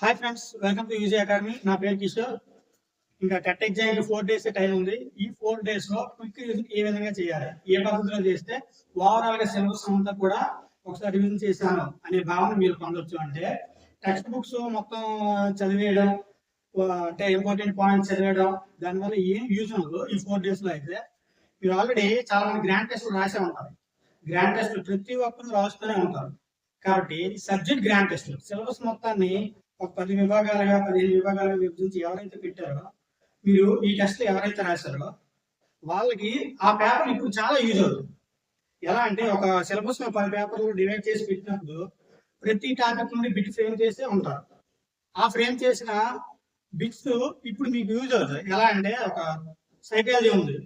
Hi friends welcome to UG academy నా పేరు కిషోర్. ఇంకా TET exam four days time ఉంది. ఈ ఫోర్ డేస్లో క్విక్ రివిజన్ ఏ విధంగా చేయాలి ఏ పద్ధతిలో చేస్తే ఓవరాల్గా సిలబస్ అంతా కూడా ఒకసారి రివిజన్ చేశాను అనే భావన మీరు పొందొచ్చు అంటే టెక్స్ట్ బుక్స్ మొత్తం చదివేయడం అంటే ఇంపార్టెంట్ పాయింట్స్ చదివేయడం దానివల్ల ఏం యూజ్ ఉండదు ఈ ఫోర్ డేస్లో అయితే. మీరు ఆల్రెడీ చాలా మంది గ్రాండ్ టెస్ట్ రాసే ఉంటారు. గ్రాండ్ టెస్ట్ ప్రతి ఒక్కరు రాస్తూనే ఉంటారు. కాబట్టి సబ్జెక్ట్ గ్రాండ్ టెస్ట్ సిలబస్ మొత్తాన్ని పది విభాగాలుగా పదిహేను విభాగాలుగా విభజించి ఎవరైతే పెట్టారో మీరు ఈ టెస్ట్ ఎవరైతే రాశారో వాళ్ళకి ఆ పేపర్ ఇప్పుడు చాలా యూజ్ అవుతుంది. ఎలా అంటే ఒక సిలబస్ పది పేపర్లు డివైడ్ చేసి పెట్టినప్పుడు ప్రతి టాపిక్ నుండి బిట్ ఫ్రేమ్ చేస్తే ఉంటారు. ఆ ఫ్రేమ్ చేసిన బిట్స్ ఇప్పుడు మీకు యూజ్ అవుతుంది ఎలా అంటే ఒక సైకాలజీ ఉంది.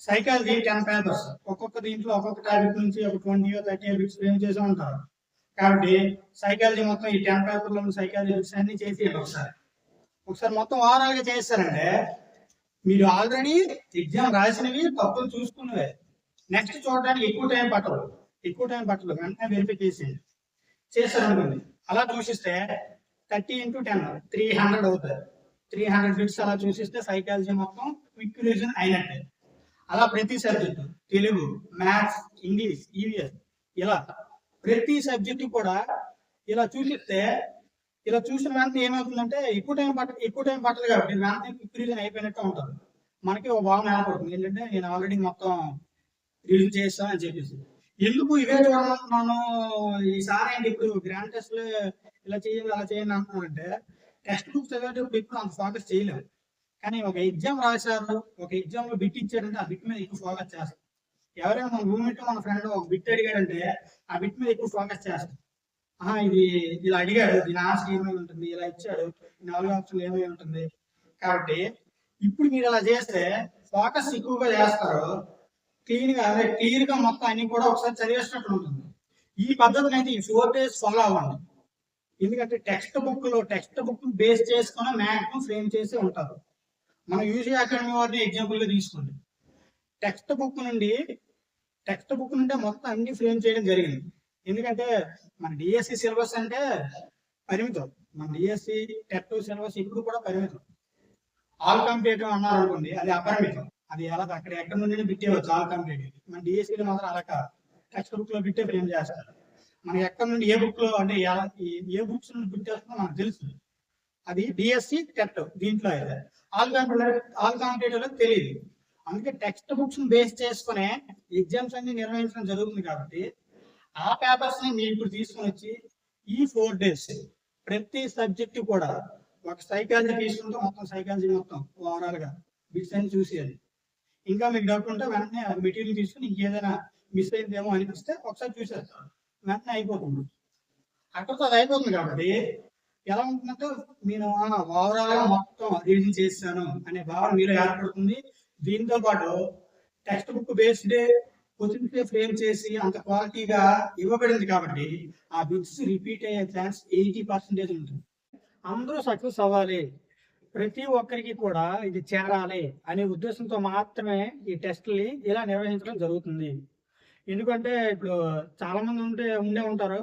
Psychology ten papers. ఒక్కొక్క దీంట్లో ఒక్కొక్క టాపిక్ నుంచి ఒక ట్వంటీ థర్టీ బిట్స్ ఫ్రేమ్ చేసి ఉంటారు. కాబట్టి సైకాలజీ మొత్తం ఈ టెన్ పేపర్లో సైకాలజీ బిట్స్ అన్ని చేసి ఒకసారి. ఒకసారి మొత్తం ఓవరాల్గా చేస్తారంటే మీరు ఆల్రెడీ ఎగ్జామ్ రాసినవి తప్పులు చూసుకున్నవే. నెక్స్ట్ చూడడానికి ఎక్కువ టైం పట్టదు. ఎక్కువ టైం పట్టదు. వెంటనే వెరిఫై చేసేయండి. చేస్తారనుకోండి. అలా చూసిస్తే thirty into ten three hundred అవుతుంది త్రీ హండ్రెడ్ బిట్స్ అలా చూసిస్తే సైకాలజీ మొత్తం క్విక్ రివిజన్ అయినట్టే. అలా ప్రతి subject Telugu maths English EVS ఇలా. ప్రతి సబ్జెక్టు కూడా ఇలా చూసిస్తే ఇలా చూసిన వెంటనే ఏమవుతుందంటే ఎక్కువ టైం పట్ట ఎక్కువ టైం పట్టదు కాబట్టి వెంటనే క్విక్ అయిపోయినట్టు ఉంటుంది. మనకి ఒక భావన ఏర్పడుతుంది ఏంటంటే నేను ఆల్రెడీ మొత్తం రిలీజ్ చేస్తాను అని చెప్పేసి. ఎందుకు ఇవే చూడమంటున్నాను ఈసారి ఏంటి ఇప్పుడు గ్రాండ్ టెస్ట్ ఇలా చేయాలి అలా చేయండి అంటున్నానంటే టెక్స్ట్ బుక్ చదివేటప్పుడు ఎక్కువ అంత ఫోకస్ చేయలేము కానీ ఒక ఎగ్జామ్ రాశారు ఒక ఎగ్జామ్లో బిట్ ఇచ్చారంటే ఆ బిట్ మీద ఎక్కువ ఫోకస్ చేస్తారు. ఎవరైనా మన రూమ్మేట్ మన ఫ్రెండ్ ఒక బిట్ అడిగాడంటే ఆ బిట్ మీద ఎక్కువ ఫోకస్ చేస్తాం ఆహా ఇది ఇలా అడిగాడు దీని ఆన్సర్ ఏమై ఉంటుంది ఇలా ఇచ్చాడు నాలుగు ఆప్షన్ ఏమై ఉంటుంది. కాబట్టి ఇప్పుడు మీరు అలా చేస్తే ఫోకస్ ఎక్కువగా చేస్తారు. క్లీన్గా అదే క్లియర్గా మొత్తం అన్ని కూడా ఒకసారి చదివేసినట్టు ఉంటుంది. ఈ పద్ధతిని అయితే ఈ ఫోర్ డేస్ ఫాలో అవ్వండి. ఎందుకంటే టెక్స్ట్ బుక్లో టెక్స్ట్ బుక్ బేస్ చేసుకుని మ్యాక్సిమం ఫ్రేమ్ చేసి ఉంటారు. మనం యూజీ అకాడమీ వారిని ఎగ్జాంపుల్గా తీసుకోండి. టెక్స్ట్ బుక్ నుండి టెక్స్ట్ బుక్ నుండి మొత్తం అన్ని ఫ్రేమ్ చేయడం జరిగింది. ఎందుకంటే మన డిఎస్సి సిలబస్ అంటే పరిమితం. మన డిఎస్సి టెట్ సిలబస్ ఇప్పుడు కూడా పరిమితం. ఆల్ కాంపిటేటివ్ అన్నారు అనుకోండి అది అపరిమితం. అది ఎలా అక్కడ ఎక్కడ నుండి బిట్టేవచ్చు ఆల్ కాంపిటేటివ్ మన డిఎస్సి మాత్రం అలా కాదు. టెక్స్ట్ బుక్లో పెట్టే ఫ్రేమ్ చేస్తారు. మనకి ఎక్కడ నుండి ఏ బుక్లో అంటే ఏ బుక్స్ నుండి పెట్టేస్తుందో మనకు తెలుసు. అది డిఎస్సి టెట్ దీంట్లో అయితే. ఆల్ కాంపిటేటివ్ ఆల్ కాంపిటేటివ్లో తెలియదు. అందుకే టెక్స్ట్ బుక్స్ బేస్ చేసుకునే ఎగ్జామ్స్ అన్ని నిర్వహించడం జరుగుతుంది కాబట్టి ఆ పేపర్స్ని మీరు ఇప్పుడు తీసుకుని వచ్చి ఈ ఫోర్ డేస్ ప్రతి సబ్జెక్ట్ కూడా ఒక సైకాలజీ తీసుకుంటే మొత్తం సైకాలజీ మొత్తం ఓవరాల్గా బిట్స్ అని చూసేది ఇంకా మీకు డౌట్ ఉంటే వెంటనే మెటీరియల్ తీసుకుని ఇంకేదైనా మిస్ అయిందేమో అనిపిస్తే ఒకసారి చూసేస్తాను వెంటనే అయిపోతుంది. అక్కడతో అది అయిపోతుంది కాబట్టి ఎలా ఉంటుందంటే నేను ఓవరాల్గా మొత్తం రివిజన్ చేస్తాను అనే భావన మీరు ఏర్పడుతుంది. దీంతో పాటు text book based questions frame చేసి అంత క్వాలిటీగా ఇవ్వబడింది కాబట్టి ఆ బిట్స్ రిపీట్ అయ్యే ఛాన్స్ ఎయిటీ పర్సెంటేజ్ ఉంటుంది. అందరూ సక్సెస్ అవ్వాలి. ప్రతి ఒక్కరికి కూడా ఇది చేరాలి అనే ఉద్దేశంతో మాత్రమే ఈ టెస్ట్ని ఇలా నిర్వహించడం జరుగుతుంది. ఎందుకంటే ఇప్పుడు చాలామంది ఉంటే ఉండే ఉంటారు.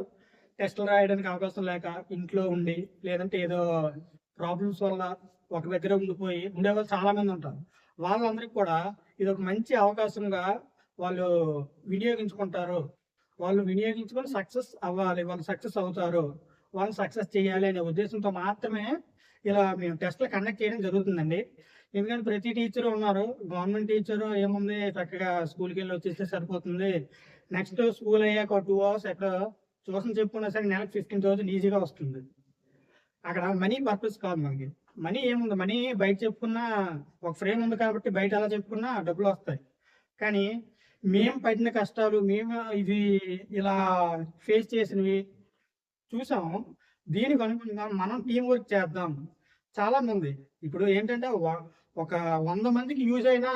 టెస్టులు రాయడానికి అవకాశం లేక ఇంట్లో ఉండి లేదంటే ఏదో ప్రాబ్లమ్స్ వల్ల ఒక దగ్గర ఉండిపోయి ఉండేవాళ్ళు చాలా మంది ఉంటారు. వాళ్ళందరికీ కూడా ఇది ఒక మంచి అవకాశంగా వాళ్ళు వినియోగించుకుంటారు. వాళ్ళు వినియోగించుకొని సక్సెస్ అవ్వాలి వాళ్ళు సక్సెస్ అవుతారు వాళ్ళు సక్సెస్ చేయాలి అనే ఉద్దేశంతో మాత్రమే ఇలా మేము టెస్ట్లు కండక్ట్ చేయడం జరుగుతుందండి. ఎందుకంటే ప్రతి టీచర్ ఉన్నారు. గవర్నమెంట్ టీచరు ఏముంది చక్కగా స్కూల్కి వెళ్ళి వచ్చేస్తే సరిపోతుంది. నెక్స్ట్ స్కూల్ అయ్యాక టూ అవర్స్ ఎక్కడ ట్యూషన్ చెప్పుకున్నా సరే నెలకు ఫిఫ్టీన్ థౌసండ్ ఈజీగా వస్తుంది. అక్కడ మనీ పర్పస్ కాదు మనకి మనీ ఏముంది? మనీ బయట చెప్పుకున్నా ఒక ఫ్రేమ్ ఉంది కాబట్టి బయట అలా చెప్పుకున్నా డబ్బులు వస్తాయి. కానీ మేము పడిన కష్టాలు మేము ఇది ఇలా ఫేస్ చేసినవి చూసాం. దీనికి అనుగుణంగా మనం టీం వర్క్ చేద్దాం. చాలా మంది. ఇప్పుడు ఏంటంటే ఒక వంద మందికి యూజ్ అయినా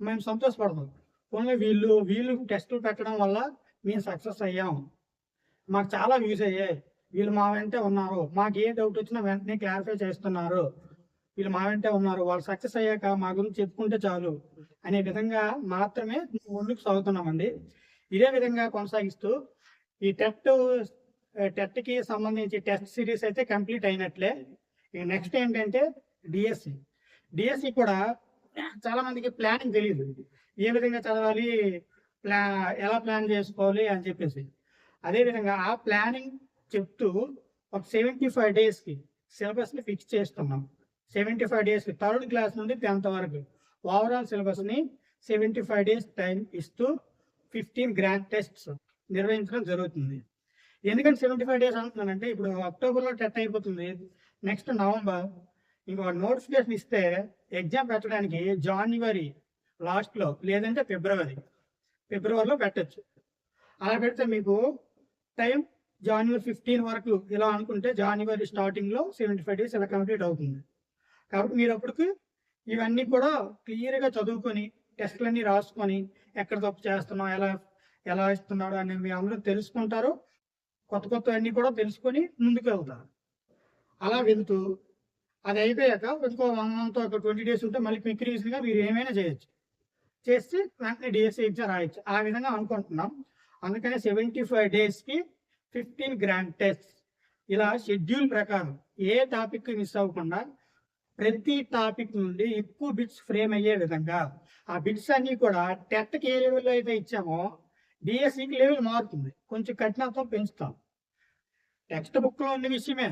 మేము సంతోషపడతాం. ఓన్లీ వీళ్ళు వీళ్ళు టెస్టులు పెట్టడం వల్ల మేము సక్సెస్ అయ్యాం. మాకు చాలా యూజ్ అయ్యాయి. వీళ్ళు మా వెంటే ఉన్నారు. మాకు ఏ డౌట్ వచ్చినా వెంటనే క్లారిఫై చేస్తున్నారు. వీళ్ళు మా వెంటే ఉన్నారు. వాళ్ళు సక్సెస్ అయ్యాక మా గురించి చెప్పుకుంటే చాలు అనే విధంగా మాత్రమే ముందుకు సాగుతున్నామండి. ఇదే విధంగా కొనసాగిస్తూ ఈ టెట్ టెట్కి సంబంధించి టెస్ట్ సిరీస్ అయితే కంప్లీట్ అయినట్లే. ఇక నెక్స్ట్ ఏంటంటే డిఎస్సి డిఎస్సి కూడా చాలా మందికి ప్లానింగ్ తెలియదు ఏ విధంగా చదవాలి ప్లా ఎలా ప్లాన్ చేసుకోవాలి అని చెప్పేసి. అదేవిధంగా ఆ ప్లానింగ్ చెప్తూ ఒక సెవెంటీ ఫైవ్ డేస్కి సిలబస్ని ఫిక్స్ చేస్తున్నాం. సెవెంటీ ఫైవ్ డేస్కి థర్డ్ క్లాస్ నుండి టెన్త్ వరకు ఓవరాల్ సిలబస్ని సెవెంటీ ఫైవ్ డేస్ టైం ఇస్తూ ఫిఫ్టీన్ గ్రాండ్ టెస్ట్స్ నిర్వహించడం జరుగుతుంది. ఎందుకంటే సెవెంటీ ఫైవ్ డేస్ అంటున్నానంటే ఇప్పుడు అక్టోబర్లో టెట్ అయిపోతుంది. నెక్స్ట్ నవంబర్ ఇంకో నోటిఫికేషన్ ఇస్తే ఎగ్జామ్ పెట్టడానికి జనవరి లాస్ట్లో లేదంటే ఫిబ్రవరి ఫిబ్రవరిలో పెట్టచ్చు. అలా పెడితే మీకు టైం జనవరి ఫిఫ్టీన్ వరకు ఇలా అనుకుంటే జనవరి స్టార్టింగ్లో సెవెంటీ ఫైవ్ డేస్ ఇలా కంప్లీట్ అవుతుంది. కాబట్టి మీరు అప్పటికి ఇవన్నీ కూడా క్లియర్గా చదువుకొని టెస్ట్లన్నీ రాసుకొని ఎక్కడ తప్పు చేస్తున్నాం ఎలా ఎలా ఇస్తున్నాడు అని మీ అందరూ తెలుసుకుంటారు. కొత్త కొత్త అన్నీ కూడా తెలుసుకొని ముందుకు వెళ్తారు. అలా వెళ్తూ అది అయిపోయాక ఇంకో వన్ మంత్ ఒక ట్వంటీ డేస్ ఉంటే మళ్ళీ క్విక్ రీజన్గా మీరు ఏమైనా చేయొచ్చు. చేసి వెంటనే డిఎస్సి ఎగ్జామ్ రాయొచ్చు. ఆ విధంగా అనుకుంటున్నాం. అందుకనే సెవెంటీ ఫైవ్ డేస్కి ఫిఫ్టీన్ గ్రాండ్ టెస్ట్ ఇలా షెడ్యూల్ ప్రకారం ఏ టాపిక్ మిస్ అవ్వకుండా ప్రతి టాపిక్ నుండి ఎక్కువ బిట్స్ ఫ్రేమ్ అయ్యే విధంగా ఆ బిట్స్ అన్నీ కూడా టెట్కి ఏ లెవెల్లో అయితే ఇచ్చామో డిఎస్సికి లెవెల్ మారుతుంది. కొంచెం కఠినత్వం పెంచుతాం. టెక్స్ట్ బుక్లో ఉన్న విషయమే.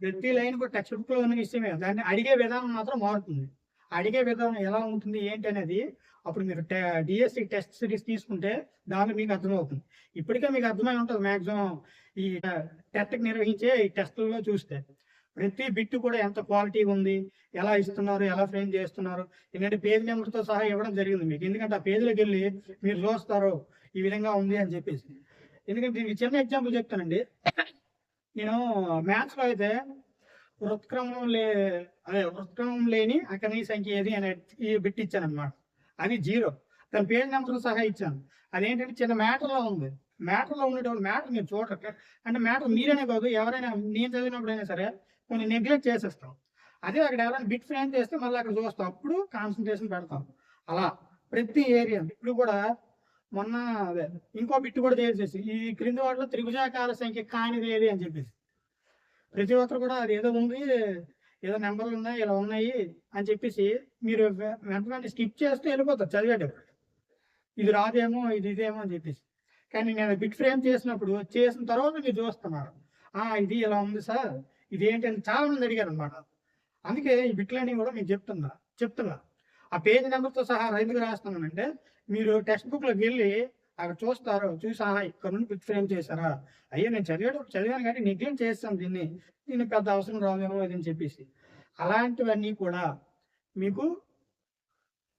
ప్రతి లైన్ కూడా టెక్స్ట్ బుక్లో ఉన్న విషయమే. దాన్ని అడిగే విధానం మాత్రం మారుతుంది. అడిగే విధానం ఎలా ఉంటుంది ఏంటి అనేది అప్పుడు మీరు డిఎస్సి టెస్ట్ సిరీస్ తీసుకుంటే దానిలో మీకు అర్థమవుతుంది. ఇప్పటికే మీకు అర్థమై ఉంటుంది మ్యాక్సిమం ఈ టెట్కి నిర్వహించే ఈ టెస్టుల్లో చూస్తే. ప్రతి బిట్ కూడా ఎంత క్వాలిటీ ఉంది ఎలా ఇస్తున్నారు ఎలా ఫ్రేమ్ చేస్తున్నారు ఎందుకంటే పేజ్ నెంబర్తో సహా ఇవ్వడం జరిగింది మీకు. ఎందుకంటే ఆ పేజీలోకి వెళ్ళి మీరు చూస్తారు ఈ విధంగా ఉంది అని చెప్పేసి. ఎందుకంటే దీనికి చిన్న ఎగ్జాంపుల్ చెప్తానండి. నేను మ్యాథ్స్లో అయితే వృత్క్రమం లే అదే వృత్క్రమం లేని అకమీ సంఖ్య ఏది అనే ఈ బిట్ ఇచ్చాను అనమాట అది జీరో. దాని పేజ్ నెంబర్ సహా ఇచ్చాను. అదేంటంటే చిన్న మ్యాటర్లో ఉంది. మ్యాటర్లో ఉండేటువంటి మ్యాటర్ మీరు చూడరు అంటే మ్యాటర్ మీరనే కాదు ఎవరైనా నేను చదివినప్పుడైనా సరే కొన్ని నెగ్లెక్ట్ చేసేస్తాం. అదే అక్కడ ఎవరైనా బిట్ ఫ్రేమ్ చేస్తే మళ్ళీ అక్కడ చూస్తాం. అప్పుడు కాన్సన్ట్రేషన్ పెడతాం. అలా ప్రతి ఏరియా ఇప్పుడు కూడా మొన్న అదే ఇంకో బిట్ కూడా చేసేసి ఈ క్రింది వాటిలో త్రిభుజాకార సంఖ్య కానిది ఏది అని చెప్పేసి. ప్రతి ఒక్కరు కూడా అది ఏదో ఉంది ఏదో నెంబర్లు ఉన్నాయి ఇలా ఉన్నాయి అని చెప్పేసి మీరు వెంటనే స్కిప్ చేస్తూ వెళ్ళిపోతారు చదివేటప్పుడు. ఇది రాదేమో ఇది ఇదేమో అని చెప్పేసి. కానీ నేను బిట్ ఫ్రేమ్ చేసినప్పుడు చేసిన తర్వాత మీరు చూస్తున్నారు. ఆ ఇది ఇలా ఉంది సార్ ఇది ఏంటంటే చాలా మంది అడిగారు అనమాట అందుకే ఈ బిట్లన్నీ కూడా మీకు చెప్తున్నా చెప్తున్నా. ఆ పేజ్ నెంబర్తో సహా ఎందుకు రాస్తున్నానంటే మీరు టెక్స్ట్ బుక్లోకి వెళ్ళి అక్కడ చూస్తారు చూసా ఇక్కడ నుండి పిక్ ఫ్రేమ్ చేశారా? అయ్యో నేను చదివేటప్పుడు చదివాను కానీ నెగ్లెక్ట్ చేస్తాను దీన్ని? దీనికి పెద్ద అవసరం రాదేమో ఇది అని చెప్పేసి. అలాంటివన్నీ కూడా మీకు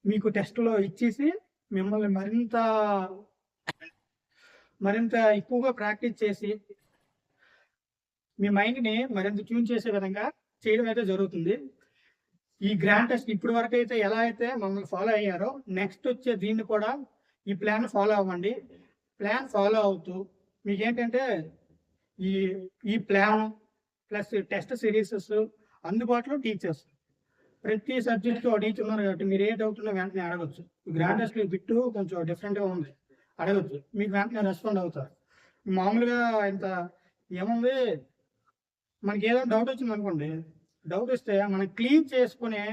మీకు టెస్ట్లో ఇచ్చేసి మిమ్మల్ని మరింత మరింత ఎక్కువగా ప్రాక్టీస్ చేసి మీ మైండ్ని మరింత ట్యూన్ చేసే విధంగా చేయడం అయితే జరుగుతుంది. ఈ గ్రాండ్ టెస్ట్ ఇప్పటి వరకు అయితే ఎలా అయితే మమ్మల్ని ఫాలో అయ్యారో నెక్స్ట్ వచ్చే దీన్ని కూడా ఈ ప్లాన్ ఫాలో అవ్వండి. ప్లాన్ ఫాలో అవుతూ మీకేంటంటే ఈ ఈ ప్లాన్ ప్లస్ టెస్ట్ సిరీసెస్ అందుబాటులో టీచర్స్ ప్రతి సబ్జెక్ట్కి ఒక టీచర్ ఉన్నారు కాబట్టి మీరు ఏ డౌట్ ఉన్నా వెంటనే అడగచ్చు. గ్రాండ్ బిట్టు కొంచెం డిఫరెంట్గా ఉంది. అడగచ్చు. మీకు వెంటనే రెస్పాండ్ అవుతారు. మామూలుగా ఇంత ఏముంది? మనకి ఏదైనా డౌట్ వచ్చింది అనుకోండి డౌట్ వస్తే మనం క్లీన్ చేసుకునే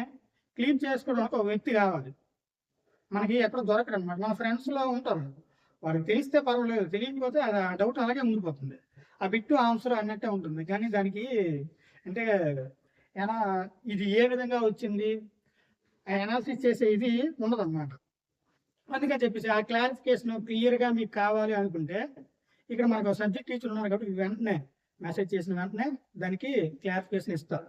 క్లీన్ చేసుకోవడానికి ఒక వ్యక్తి కావాలి. మనకి ఎక్కడ దొరకరు అనమాట మన ఫ్రెండ్స్లో ఉంటారు వారికి తెలిస్తే పర్వాలేదు తెలియకపోతే అది ఆ డౌట్ అలాగే ఉండిపోతుంది ఆ బిట్టు ఆన్సర్ అన్నట్టే ఉంటుంది. కానీ దానికి అంటే ఎలా ఇది ఏ విధంగా వచ్చింది? అనాలిసిస్ చేసే ఇది ఉండదన్నమాట. అందుకని చెప్పేసి ఆ క్లారిఫికేషన్ క్లియర్గా మీకు కావాలి అనుకుంటే ఇక్కడ మనకు సబ్జెక్ట్ టీచర్ ఉన్నారు కాబట్టి వెంటనే మెసేజ్ చేసిన వెంటనే దానికి క్లారిఫికేషన్ ఇస్తారు.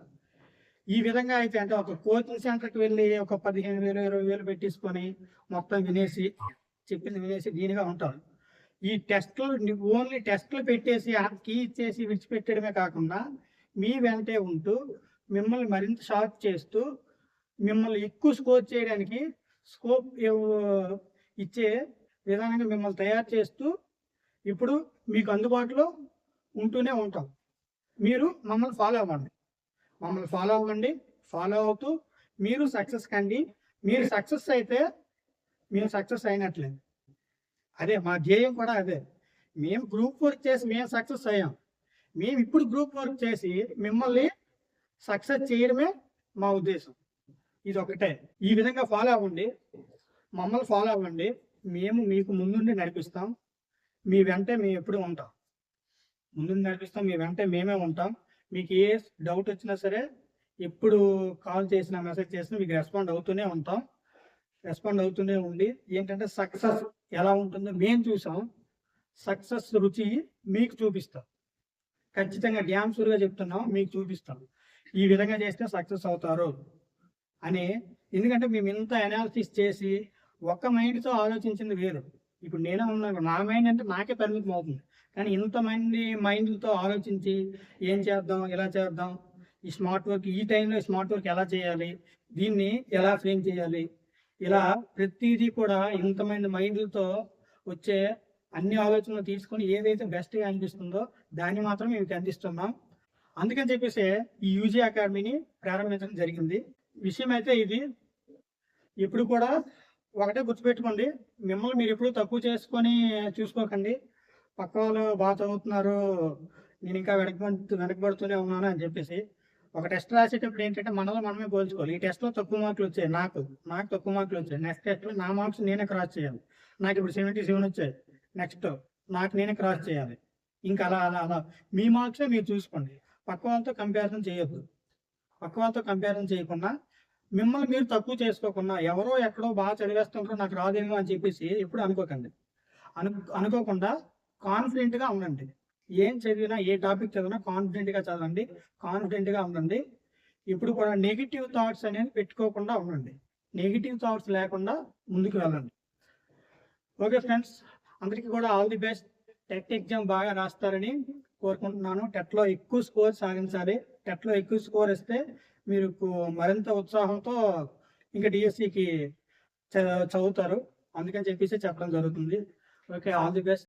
ఈ విధంగా అయితే అంటే ఒక కోచింగ్ సెంటర్కి వెళ్ళి ఒక పదిహేను వేలు ఇరవై వేలు పెట్టేసుకొని మొత్తం వినేసి చెప్పింది వినేసి దీనిగా ఉంటారు ఈ టెస్టులు ఓన్లీ టెస్టులు పెట్టేసి కీ ఇచ్చేసి విడిచిపెట్టడమే కాకుండా మీ వెంటే ఉంటూ మిమ్మల్ని మరింత షార్ప్ చేస్తూ మిమ్మల్ని ఎక్కువ స్కోర్ చేయడానికి స్కోప్ ఇచ్చే విధానంగా మిమ్మల్ని తయారు చేస్తూ ఇప్పుడు మీకు అందుబాటులో ఉంటూనే ఉంటాం. మీరు మమ్మల్ని ఫాలో అవ్వండి. మమ్మల్ని ఫాలో అవ్వండి. ఫాలో అవుతూ మీరు సక్సెస్ కండి. మీరు సక్సెస్ అయితే మేము సక్సెస్ అయినట్లే అదే మా ధ్యేయం కూడా అదే. మేము గ్రూప్ వర్క్ చేసి మేము సక్సెస్ అయ్యాం. మేము ఇప్పుడు గ్రూప్ వర్క్ చేసి మిమ్మల్ని సక్సెస్ చేయడమే మా ఉద్దేశం. ఇది ఒకటే. ఈ విధంగా ఫాలో అవ్వండి. మమ్మల్ని ఫాలో అవ్వండి. మేము మీకు ముందుండి నడిపిస్తాం. మీ వెంటే మేము ఎప్పుడు ఉంటాం. ముందుండి నడిపిస్తాం. మీ వెంటే మేమే ఉంటాం. మీకు ఏ డౌట్ వచ్చినా సరే ఎప్పుడు కాల్ చేసినా మెసేజ్ చేసినా మీకు రెస్పాండ్ అవుతూనే ఉంటాం. రెస్పాండ్ అవుతూనే ఉండి ఏంటంటే సక్సెస్ ఎలా ఉంటుందో మేము చూసాం. సక్సెస్ రుచి మీకు చూపిస్తాం. ఖచ్చితంగా డ్యామ్ చెప్తున్నాం మీకు చూపిస్తాం. ఈ విధంగా చేస్తే సక్సెస్ అవుతారు అని. ఎందుకంటే మేము ఇంత అనాలిసిస్ చేసి ఒక్క మైండ్తో ఆలోచించింది వేరు. ఇప్పుడు నేనే ఉన్నాను నా మైండ్ అంటే నాకే పరిమితం అవుతుంది. కానీ ఇంతమంది మైండ్తో ఆలోచించి ఏం చేద్దాం ఎలా చేద్దాం ఈ స్మార్ట్ వర్క్ ఈ టైంలో స్మార్ట్ వర్క్ ఎలా చేయాలి దీన్ని ఎలా ఫ్రేమ్ చేయాలి ఇలా ప్రతిదీ కూడా ఇంతమంది మైండ్లతో వచ్చే అన్ని ఆలోచనలు తీసుకొని ఏదైతే బెస్ట్గా అనిపిస్తుందో దాన్ని మాత్రం మేము అందిస్తున్నాం అందుకని చెప్పేసి ఈ యూజీ అకాడమీని ప్రారంభించడం జరిగింది. విషయం అయితే ఇది. ఎప్పుడు కూడా ఒకటే గుర్తుపెట్టుకోండి. మిమ్మల్ని మీరు ఎప్పుడు తక్కువ చేసుకొని చూసుకోకండి. పక్క వాళ్ళు బాగా చదువుతున్నారు నేను ఇంకా వెనకబడి వెనకబడుతూనే ఉన్నాను అని చెప్పేసి. ఒక టెస్ట్ రాసేటప్పుడు ఏంటంటే మనలో మనమే పోల్చుకోవాలి. ఈ టెస్ట్లో తక్కువ మార్కులు వచ్చాయి నాకు. నాకు తక్కువ మార్కులు వచ్చాయి. నెక్స్ట్ టెస్ట్లో నా మార్క్స్ నేనే క్రాస్ చేయాలి. నాకు ఇప్పుడు సెవెంటీ సెవెన్ వచ్చాయి. నెక్స్ట్ నాకు నేనే క్రాస్ చేయాలి. ఇంకా అలా అలా అలా. మీ మార్క్సే మీరు చూసుకోండి. పక్క వాళ్ళతో కంపారిజన్ చేయొద్దు. పక్క వాళ్ళతో కంపారిజన్ చేయకుండా మిమ్మల్ని మీరు తక్కువ చేసుకోకుండా ఎవరో ఎక్కడో బాగా చదివేస్తుంటారో నాకు రాదేమో అని చెప్పేసి ఎప్పుడు అనుకోకండి. అను అనుకోకుండా కాన్ఫిడెంట్గా ఉండండి. ఏం చదివినా ఏ టాపిక్ చదివినా కాన్ఫిడెంట్గా చదవండి కాన్ఫిడెంట్గా ఉండండి. ఇప్పుడు కూడా నెగిటివ్ థాట్స్ అనేది పెట్టుకోకుండా ఉండండి. నెగిటివ్ థాట్స్ లేకుండా ముందుకు వెళ్ళండి. ఓకే ఫ్రెండ్స్ అందరికీ కూడా all the best. TET exam బాగా రాస్తారని కోరుకుంటున్నాను. టెట్లో ఎక్కువ స్కోర్ సాధించాలి. టెట్లో ఎక్కువ స్కోర్ ఇస్తే మీరు మరింత ఉత్సాహంతో ఇంకా డిఎస్సికి చదువుతారు. అందుకని చెప్పేసి చెప్పడం జరుగుతుంది. Okay all the best.